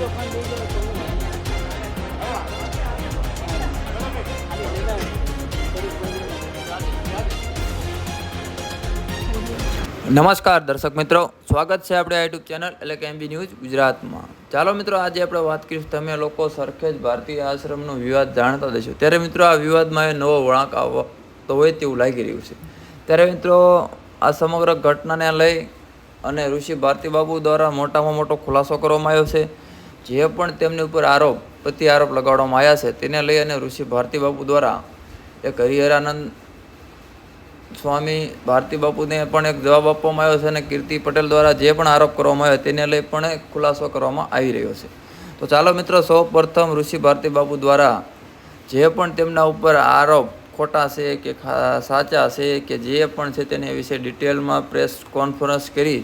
નમસ્કાર દર્શક મિત્રો, સ્વાગત છે આપણે યુટ્યુબ ચેનલ એટલે કે એમબી ન્યૂઝ ગુજરાતમાં. ચાલો મિત્રો, આજે આપણે વાત કરીશું તમે લોકો સરખેજ ભારતીય આશ્રમનો વિવાદ જાણતા દેશો ત્યારે મિત્રો, આ વિવાદમાં એ નવો વળાંક આવતો હોય તેવું લાગી રહ્યું છે. ત્યારે મિત્રો, આ સમગ્ર ઘટનાને લઈ અને ઋષિ ભારતી બાબુ દ્વારા મોટામાં મોટો ખુલાસો કરવામાં આવ્યો છે. જે પણ તેમની ઉપર આરોપ પ્રતિ આરોપ લગાડવામાં આવ્યા છે, તેને લઈ અને ઋષિ ભારતી બાબુ દ્વારા એક હરિહરાનંદ સ્વામી ભારતી બાપુને પણ એક જવાબ આપવામાં આવ્યો છે અને કીર્તિ પટેલ દ્વારા જે પણ આરોપ કરવામાં આવ્યો તેને લઈ પણ એક ખુલાસો કરવામાં આવી રહ્યો છે. તો ચાલો મિત્રો સૌ પ્રથમ ઋષિ ભારતી બાપુ દ્વારા જે પણ તેમના ઉપર આરોપ ખોટા છે કે સાચા છે કે જે પણ છે તેને વિશે ડિટેલમાં પ્રેસ કોન્ફરન્સ કરી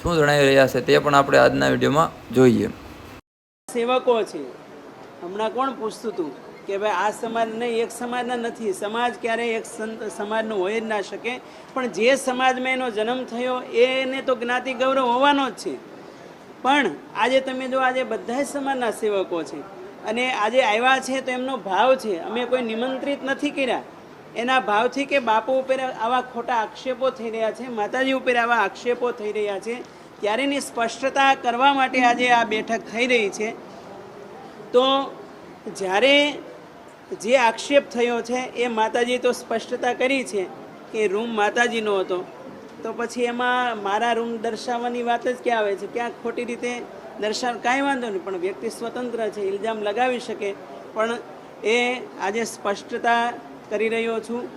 શું જણાવી રહ્યા છે તે પણ આપણે આજના વિડીયોમાં જોઈએ. સેવકો છે. હમણાં કોણ પૂછતું હતું કે ભાઈ આ સમાજ નહીં, એક સમાજના નથી. સમાજ ક્યારેય એક સમાજનો હોય જ ના શકે. પણ જે સમાજમાં એનો જન્મ થયો, એને તો જ્ઞાતિ ગૌરવ હોવાનો જ છે. પણ આજે તમે જો આજે બધા સમાજના સેવકો છે અને આજે આવ્યા છે તો એમનો ભાવ છે. અમે કોઈ નિમંત્રિત નથી કર્યા. એના ભાવથી કે બાપુ ઉપર આવા ખોટા આક્ષેપો થઈ રહ્યા છે, માતાજી ઉપર આવા આક્ષેપો થઈ રહ્યા છે. ત્યારે એની સ્પષ્ટતા કરવા માટે આજે આ બેઠક થઈ રહી છે. તો જ્યારે જે આક્ષેપ થયો છે એ માતાજી તો સ્પષ્ટતા કરી છે કે રૂમ માતાજીનો હતો. તો પછી એમાં મારા રૂમ દર્શાવવાની વાત જ ક્યાં આવે છે? ક્યાં ખોટી રીતે દર્શાવ, કાંઈ વાંધો નહીં, પણ વ્યક્તિ સ્વતંત્ર છે ઇલ્ઝામ લગાવી શકે. પણ એ આજે સ્પષ્ટતા કરી રહ્યો છું.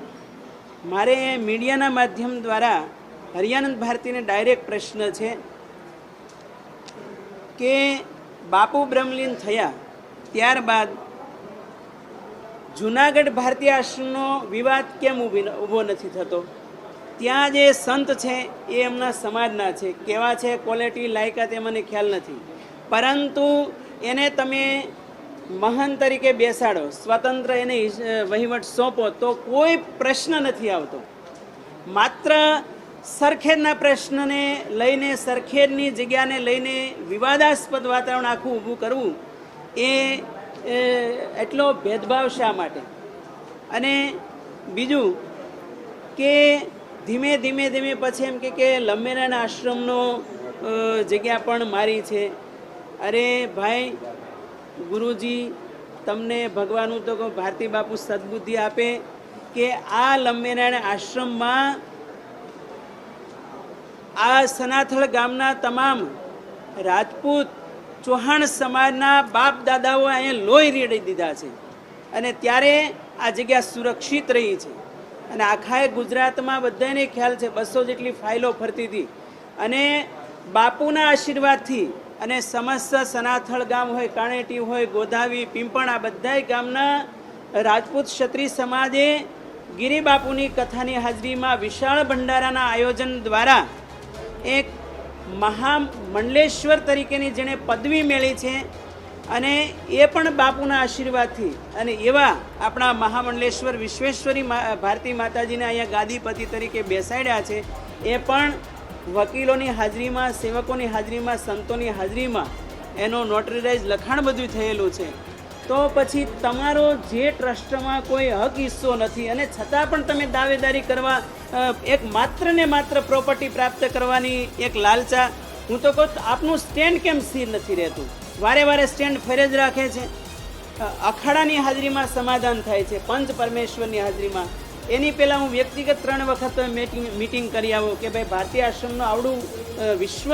મારે મીડિયાના માધ્યમ દ્વારા હરિયાનંદ ભારતીને ડાયરેક્ટ પ્રશ્ન છે. કે બાપુ બ્રહ્મલીન થયા ત્યારબાદ જુનાગઢ ભારતીય આશ્રમનો વિવાદ કેમ ઊભી નથી થતો? ત્યાં જે સંત છે એ એમના સમાજના છે. કેવા છે? ક્વોલિટી લાયકાત એ મને ખ્યાલ નથી. પરંતુ એને તમે મહાન તરીકે બેસાડો, સ્વતંત્ર એને વહીવટ સોંપો તો કોઈ પ્રશ્ન નથી આવતો. માત્ર સરખેજના પ્રશ્નને લઈને સરખેજની જગ્યાને લઈને વિવાદાસ્પદ વાતાવરણ આખું ઊભું કરવું એ એટલો ભેદભાવ શા માટે? અને બીજું કે ધીમે ધીમે ધીમે પછી એમ કે લંબેરાના આશ્રમનો જગ્યા પણ મારી છે. અરે ભાઈ, ગુરુજી, તમને ભગવાનનું તો ભારતી બાપુ સદબુદ્ધિ આપે કે આ લંબેરાયણ આશ્રમમાં આ સનાથળ ગામના તમામ રાજપૂત ચૌહાણ સમાજના બાપ દાદાઓ અહીંયા લોહી રેડી દીધા છે. અને ત્યારે આ જગ્યા સુરક્ષિત રહી છે. અને આખા ગુજરાતમાં બધાને ખ્યાલ છે, બસો જેટલી ફાઇલો ફરતી હતી. અને બાપુના આશીર્વાદથી અને સમસ્ત સનાથળ ગામ હોય, કાણેટી હોય, ગોધાવી, પિંપણ, આ બધાય ગામના રાજપૂત ક્ષત્રિય સમાજે ગિરિબાપુની કથાની હાજરીમાં વિશાળ ભંડારાના આયોજન દ્વારા એક મહામંડલેશ્વર તરીકેની જેણે પદવી મેળવી છે અને એ પણ બાપુના આશીર્વાદથી. અને એવા આપણા મહામંડલેશ્વર વિશ્વેશ્વરી ભારતી માતાજીને અહીંયા ગાદીપતિ તરીકે બેસાડ્યા છે. એ પણ વકીલોની હાજરીમાં, સેવકોની હાજરીમાં, સંતોની હાજરીમાં એનો નોટરીરાઇઝ લખાણ બધું થયેલું છે. તો પછી તમારો જે ટ્રસ્ટમાં કોઈ હક હિસ્સો નથી અને છતાં પણ તમે દાવેદારી કરવા એક માત્ર ને માત્ર પ્રોપર્ટી પ્રાપ્ત કરવાની એક લાલચા. હું તો કહું, આપનું સ્ટેન્ડ કેમ સ્થિર નથી રહેતું? વારે વારે સ્ટેન્ડ ફરે જ રાખે છે. અખાડાની હાજરીમાં સમાધાન થાય છે, પંચ પરમેશ્વરની હાજરીમાં. એની પહેલાં હું વ્યક્તિગત ત્રણ વખત મીટિંગ મીટિંગ કરી આવું કે ભાઈ ભારતીય આશ્રમનું આવડું વિશ્વ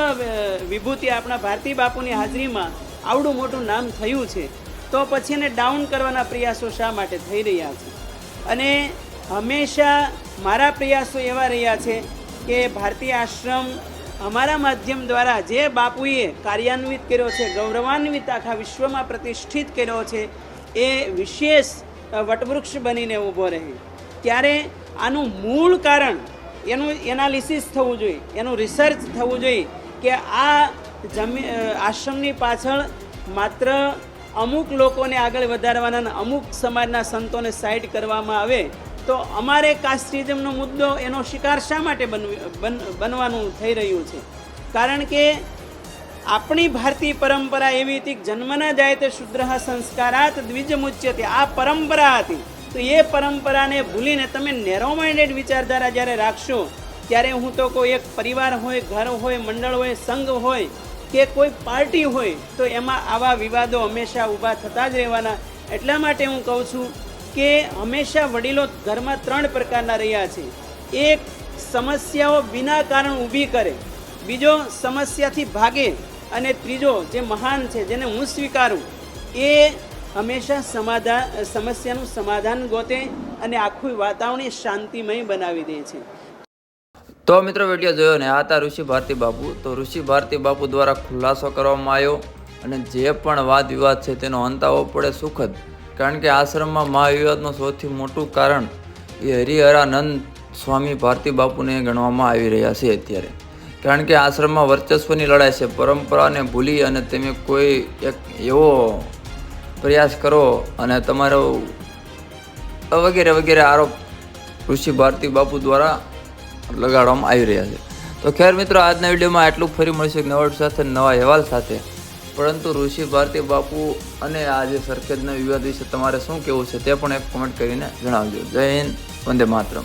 વિભૂતિ આપણા ભારતી બાપુની હાજરીમાં આવડું મોટું નામ થયું છે. તો પછી એને ડાઉન કરવાના પ્રયાસો શા માટે થઈ રહ્યા છે? અને હંમેશા મારા પ્રયાસો એવા રહ્યા છે કે ભારતીય આશ્રમ અમારા માધ્યમ દ્વારા જે બાપુએ કાર્યાન્વિત કર્યો છે, ગૌરવાન્વિત આખા વિશ્વમાં પ્રતિષ્ઠિત કર્યો છે, એ વિશેષ વટવૃક્ષ બનીને ઊભો રહે. ત્યારે આનું મૂળ કારણ એનું એનાલિસિસ થવું જોઈએ, એનું રિસર્ચ થવું જોઈએ કે આ જમી આશ્રમની પાછળ માત્ર અમુક લોકોને આગળ વધારવાના અમુક સમાજના સંતોને સાઈડ કરવામાં આવે, તો અમારે કાસ્ટિઝમનો મુદ્દો એનો શિકાર શા માટે બનવી બનવાનું થઈ રહ્યું છે? કારણ કે આપણી ભારતીય પરંપરા એવી હતી કે જન્મના જાય તે શુદ્ર સંસ્કારાત, દ્વિજ હતી આ પરંપરા હતી. તો એ પરંપરાને ભૂલીને તમે નેરો માઇન્ડેડ વિચારધારા જ્યારે રાખશો, ત્યારે હું તો કોઈ એક પરિવાર હોય, ઘર હોય, મંડળ હોય, સંઘ હોય કે કોઈ પાર્ટી હોય તો એમાં આવા વિવાદો હંમેશા ઊભા થતા જ રહેવાના. એટલા માટે હું કહું છું કે હંમેશા વડીલો ઘરમાં ત્રણ પ્રકારના રહ્યા છે. એક, સમસ્યાઓ વિના કારણ ઊભી કરે. બીજો, સમસ્યાથી ભાગે. અને ત્રીજો, જે મહાન છે, જેને હું સ્વીકારું, એ હંમેશા સમાધાન સમસ્યાનું સમાધાન ગોતે અને આખું વાતાવરણ શાંતિમય બનાવી દે છે. તો મિત્રો વીડિયો જોયો ને, આ હતા ઋષિ ભારતી બાપુ. તો ઋષિ ભારતી બાપુ દ્વારા ખુલાસો કરવામાં આવ્યો અને જે પણ વાદ વિવાદ છે તેનો અંત આવવો પડે સુખદ. કારણ કે આશ્રમમાં મહાવિવાદનું સૌથી મોટું કારણ એ હરિહરાનંદ સ્વામી ભારતી બાપુને ગણવામાં આવી રહ્યા છે અત્યારે. કારણ કે આશ્રમમાં વર્ચસ્વની લડાઈ છે, પરંપરાને ભૂલી અને તમે કોઈ એક એવો પ્રયાસ કરો અને તમારો વગેરે વગેરે આરોપ ઋષિ ભારતી બાપુ દ્વારા લગાડવામાં આવી રહ્યા છે. તો ખેર મિત્રો, આજના વિડીયોમાં આટલું ફરી મળશે નવા video સાથે, નવા અહેવાલ સાથે. પરંતુ ઋષિ ભારતી બાપુ અને આ જે સરખેજના વિવાદ વિશે તમારે શું કહેવું છે તે પણ એક કોમેન્ટ કરીને જણાવજો. જય હિન્દ, વંદે માતરમ.